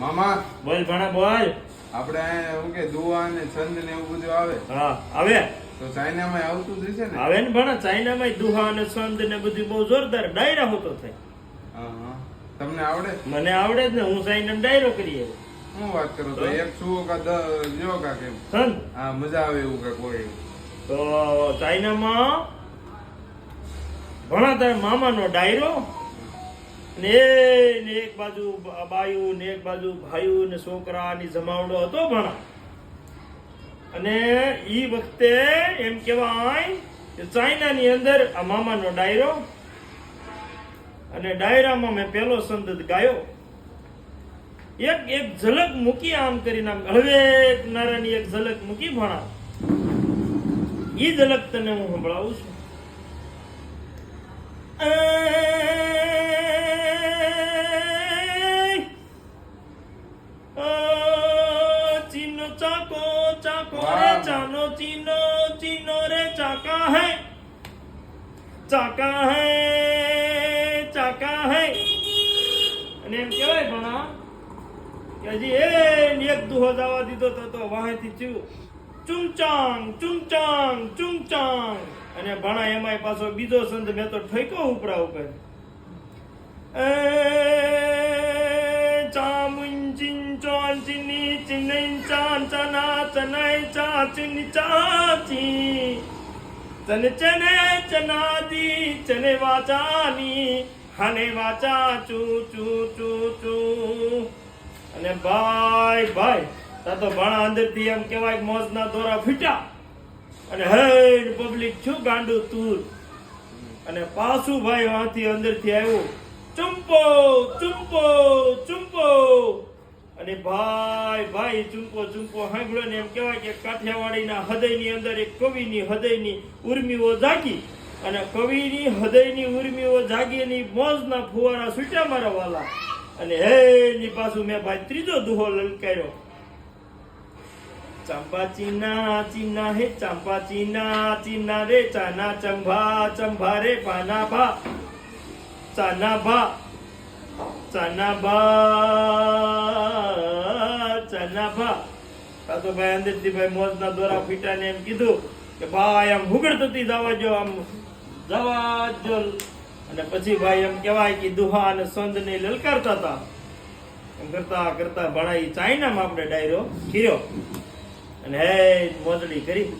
મામા બોલ ભણા બોલ. આપણે શું કે દુઆ ને છંદ ને એવું બધું આવે. હા આવે? તો ચાઇનામાં આવતું જ છે ને? આવે ને ભણા ચાઇનામાં દુહા અને છંદ ને બધું બહુ જોરદાર ડાયરા હોતો થાય. તમને આવડે? મને આવડે જ ને હું ચાઇના ડાયરો કરીએ શું વાત કરો તો એક સુઓ કા દ જો કા કેમ છંદ? હા મજા આવે એવું કા કોઈ તો ચાઇનામાં ભણા તારા મામાનો ડાયરો? ને ને એક બાજુ બાયુ, ને એક બાજુ ભાઈઓ ને છોકરાની જમાવડો હતો ભણા અને એ વખતે એમ કહેવાય કે ચાઇનાની અંદર આ મામાનો ડાયરો અને ડાયરામાં મેં પહેલો સંદત ગાયો. એક એક ઝલક મૂકી આમ કરીને આમ નારાની એક ઝલક મૂકી ભણા. ઈ ઝલક તને હું સંભળાવું છું. રે વાહ. ચાનો ચીનો ચીનો રે ચાકા હે ચાકા હે અને એમ કહેવાય ભણા કે હજી એ એક દુહો જવા દીધો તો તો વાહેથી ચૂ. ચુમચાંગ ચુમચાંગ ચુમચાંગ અને ભણા એમાંય પાછો બીજો સંત મેં તો ઠેકો ઉપરા ઉપર. એ ચા ચિની ચાચી ચન ચને ચનાદી, ચને વાચાની, હાને વાચા ચુ ચુ ચુ ચુ. અને ભાઈ ભાઈ, તા તો ભણા અંદરથી એમ કહેવાય મોજ મોજના દોરા ફીટ્યા. અને હે પબ્લિક છું ગાંડું તું અને પાછું ભાઈ વાંથી અંદરથી આવ્યું. ચુંપો ચુંપો ચુંપો. અને ભાઈ ભાઈ, ચુંપો ચુંપો સાંભળ્યો ને એમ કહેવાય કે કાઠિયાવાડીના હૃદયની અંદર એક કવિની હૃદયની ઉર્મીઓ જાગી અને કવિની હૃદયની ઉર્મીઓ જાગી એની મોજના ફુવારા છૂટ્યા મારા વાલા. અને હે ની પાછું મેં ભાઈ ત્રીજો દુહો લલકાર્યો. ચંપા ચીના ચીના હે, ચંપા ચીના ચીના રે, ચાના ચંભા ચંભા રે, પાના ભા, ચાના ભા ચાના ભા. ચાના ભા. આ તો ભાઈ અંદરથી ભાઈ મોજના દોરા ફીટાને એમ કીધું કે, ભાઈ, આમ હુગડતી જવા જો, આમ જવા અને પછી ભાઈ એમ કહેવાય કે, દુહા અને સંદ ને લલકારતા હતા. એમ કરતા કરતા ભણાઈ ચાઇનામાં આપણે ડાયરો ખીર્યો. અને હે, મોજડી કરી.